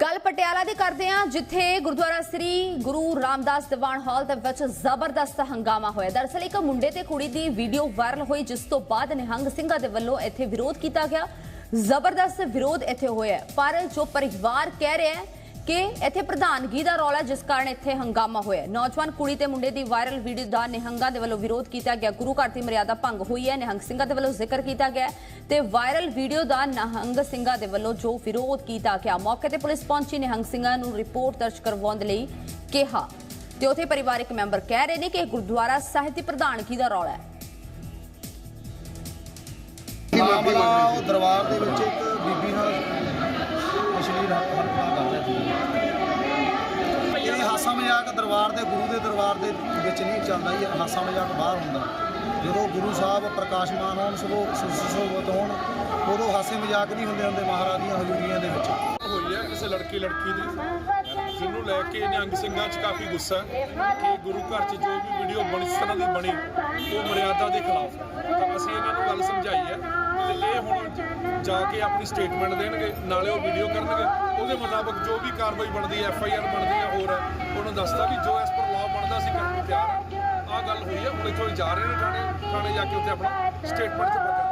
ਗੱਲ ਪਟਿਆਲਾ ਦੇ ਕਰਦੇ ਹਾਂ, ਜਿੱਥੇ ਗੁਰਦੁਆਰਾ ਸ੍ਰੀ ਗੁਰੂ ਰਾਮਦਾਸ ਦੀਵਾਨ ਹਾਲ ਦੇ ਵਿੱਚ ਜ਼ਬਰਦਸਤ ਹੰਗਾਮਾ ਹੋਇਆ। ਦਰਅਸਲ ਇੱਕ ਮੁੰਡੇ ਤੇ ਕੁੜੀ ਦੀ ਵੀਡੀਓ ਵਾਇਰਲ ਹੋਈ, ਜਿਸ ਤੋਂ ਬਾਅਦ ਨਿਹੰਗ ਸਿੰਘਾਂ ਦੇ ਵੱਲੋਂ ਇੱਥੇ ਵਿਰੋਧ ਕੀਤਾ ਗਿਆ। ਜ਼ਬਰਦਸਤ ਵਿਰੋਧ ਇੱਥੇ ਹੋਇਆ ਪਰ ਜੋ ਪਰਿਵਾਰ ਕਹਿ ਰਿਹਾ ਹੈ ਕਿ ਇੱਥੇ ਪ੍ਰਧਾਨਗੀ ਦਾ ਰੌਲਾ ਜਿਸ ਕਾਰਨ ਇੱਥੇ ਹੰਗਾਮਾ ਹੋਇਆ ਨੌਜਵਾਨ ਕੁੜੀ ਤੇ ਮੁੰਡੇ ਦੀ ਵਾਇਰਲ ਵੀਡੀਓ ਦਾ ਨਿਹੰਗਾਂ ਦੇ ਵੱਲੋਂ ਵਿਰੋਧ ਕੀਤਾ ਗਿਆ। ਗੁਰੂ ਘਰ ਦੀ ਮਰਿਆਦਾ ਭੰਗ ਹੋਈ ਹੈ। ਨਿਹੰਗ ਸਿੰਘਾਂ ਦੇ ਵੱਲੋਂ ਜ਼ਿਕਰ ਕੀਤਾ ਗਿਆ ਤੇ ਵਾਇਰਲ ਵੀਡੀਓ ਦਾ ਨਿਹੰਗ ਸਿੰਘਾਂ ਦੇ ਵੱਲੋਂ ਜੋ ਵਿਰੋਧ ਕੀਤਾ ਗਿਆ। ਮੌਕੇ ਤੇ ਪੁਲਿਸ ਪਹੁੰਚੀ। ਨਿਹੰਗ ਸਿੰਘਾਂ ਨੂੰ ਰਿਪੋਰਟ ਦਰਜ ਕਰਵਾਉਣ ਦੇ ਲਈ ਕਿਹਾ। ਤੇ ਉਥੇ ਪਰਿਵਾਰਕ ਮੈਂਬਰ ਕਹਿ ਰਹੇ ਨੇ ਕਿ ਗੁਰਦੁਆਰਾ ਸਾਹਿਬ ਦੀ ਪ੍ਰਧਾਨਗੀ ਦਾ ਰੌਲਾ ਹੈ। ਮਾਮਲਾ ਉਹ ਦਰਬਾਰ ਦੇ ਵਿੱਚ ਹਾਸਾ ਮਜ਼ਾਕ ਦਰਬਾਰ ਦੇ, ਗੁਰੂ ਦੇ ਦਰਬਾਰ ਦੇ ਵਿੱਚ ਨਹੀਂ ਚੱਲਦਾ ਇਹ ਹਾਸਾ ਮਜ਼ਾਕ ਬਾਹਰ ਹੁੰਦਾ। ਜਦੋਂ ਗੁਰੂ ਸਾਹਿਬ ਪ੍ਰਕਾਸ਼ਮਾਨ ਹੋਣ ਸਭੋ ਸੁਸ਼ੋਭਤ ਹੋਣ, ਉਦੋਂ ਹਾਸੇ ਮਜ਼ਾਕ ਨਹੀਂ ਹੁੰਦੇ ਹੁੰਦੇ ਮਹਾਰਾਜ ਦੀਆਂ ਹਜ਼ੂਰੀਆਂ ਦੇ ਵਿੱਚ। ਹੋਈ ਹੈ ਇਸ ਲੜਕੀ ਲੜਕੀ ਦੀ? ਜਿਹਨੂੰ ਲੈ ਕੇ ਨਿਹੰਗ ਸਿੰਘਾਂ 'ਚ ਕਾਫੀ ਗੁੱਸਾ ਕਿ ਗੁਰੂ ਘਰ 'ਚ ਜੋ ਵੀ ਵੀਡੀਓ ਬਣੀ ਇਸ ਤਰ੍ਹਾਂ ਦੀ ਬਣੀ, ਉਹ ਮਰਿਆਦਾ ਦੇ ਖਿਲਾਫ ਤਾਂ ਅਸੀਂ ਇਹਨਾਂ ਨੂੰ ਗੱਲ ਸਮਝਾਈ ਹੈ ਤੇ ਇਹ ਹੁਣ ਜਾ ਕੇ ਆਪਣੀ ਸਟੇਟਮੈਂਟ ਦੇਣਗੇ, ਨਾਲੇ ਉਹ ਵੀਡੀਓ ਕਰਨਗੇ। ਉਹਦੇ ਮੁਤਾਬਕ ਜੋ ਵੀ ਕਾਰਵਾਈ ਬਣਦੀ ਹੈ ਐਫ ਆਈ ਆਰ ਬਣਦੀ ਹੈ, ਹੋਰ ਹੈ ਉਹਨੂੰ ਦੱਸਦਾ ਵੀ ਜੋ ਇਸ ਪਰ ਲਾਅ ਬਣਦਾ ਸੀ, ਕਰਨ ਨੂੰ ਤਿਆਰ ਆ। ਆਹ ਗੱਲ ਹੋਈ ਹੈ ਹੁਣ ਇੱਥੋਂ ਜਾ ਰਹੇ ਨੇ ਥਾਣੇ। ਥਾਣੇ ਜਾ ਕੇ ਉੱਥੇ ਆਪਣਾ ਸਟੇਟਮੈਂਟ ਜਮ੍ਹਾਂ ਕਰਕੇ